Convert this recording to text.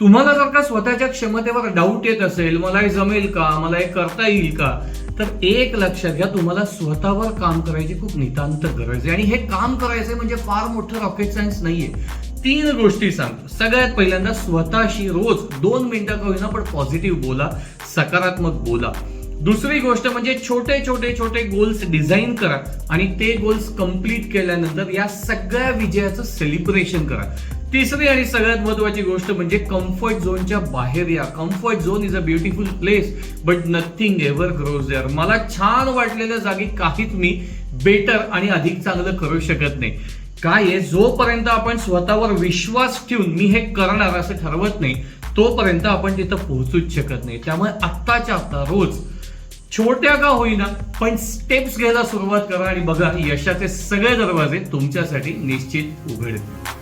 तुम्हाला जर का स्वतःच्या क्षमतेवर डाऊट येत असेल मला हे जमेल का मला हे करता येईल का तर एक लक्षात घ्या तुम्हाला स्वतःवर काम करायची खूप नितांत गरज आहे. आणि हे काम करायचंय म्हणजे फार मोठं रॉकेट सायन्स नाहीये. तीन गोष्टी सांगतो सगळ्यात पहिल्यांदा स्वतःशी रोज दोन मिनिटं का होईना पण पॉझिटिव्ह बोला सकारात्मक बोला. दुसरी गोष्ट म्हणजे छोटे छोटे छोटे गोल्स डिझाईन करा आणि ते गोल्स कंप्लीट केल्यानंतर या सगळ्या विजयाचं सेलिब्रेशन करा. तिसरी आणि सगळ्यात महत्वाची गोष्ट म्हणजे कम्फर्ट झोनच्या बाहेर या. Comfort zone is a beautiful place but nothing ever grows there मला छान वाटलेल्या जागी काहीच मी बेटर आणि अधिक चांगलं करू शकत नाही. काय आहे? जोपर्यंत आपण स्वतःवर विश्वास ठेवून मी हे करणार असं ठरवत नाही तोपर्यंत आपण तिथं पोहोचूच शकत नाही. त्यामुळे आत्ताच्या आत्ता रोज छोट्या का होईना पण स्टेप्स घ्यायला सुरुवात करा आणि बघा यशाचे सगळे दरवाजे तुमच्यासाठी निश्चित उघडतील.